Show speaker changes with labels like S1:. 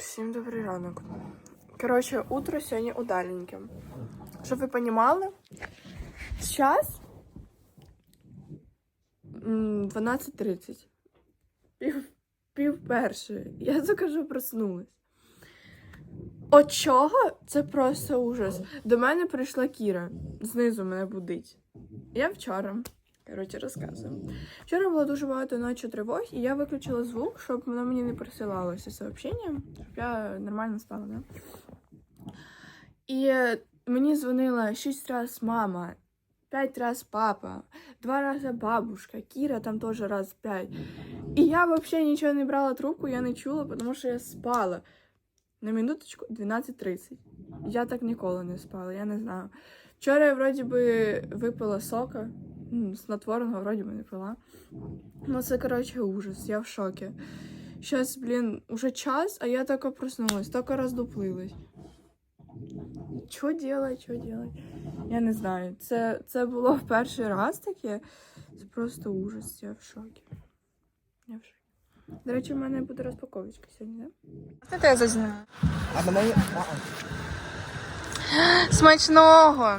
S1: Всім добрий ранок. Коротше, утро сьогодні удаленьке. Щоб ви розуміли, зараз 12.30. Пів, пів першої. Я закажу проснулась. От чого? Це просто ужас. До мене прийшла Кіра. Знизу мене будить. Я вчора. Коротше, розказую. Вчора було дуже багато ночі тривог, і я виключила звук, щоб воно мені не присилалося сообщення, щоб я нормально спала, да? І мені дзвонила шість раз мама, п'ять раз папа, два рази бабушка, Кіра там теж раз п'ять. І я взагалі нічого не брала трубку, я не чула, тому що я спала. На минуточку 12.30. Я так ніколи не спала, я не знаю. Вчора я вроді би випила сока, м, снотворного вроді би не пила. Ну це, коротше, ужас, я в шокі. Сейчас, блін, уже час, а я только проснулась, только роздуплилась. Що делать, що делать? Я не знаю. Це, це було в перший раз таке. Це просто ужас, я в шокі. Я в шокі. До речі, в мене буде розпаковочка сьогодні, да? Це я зазнаю.
S2: А мене
S1: Смачного!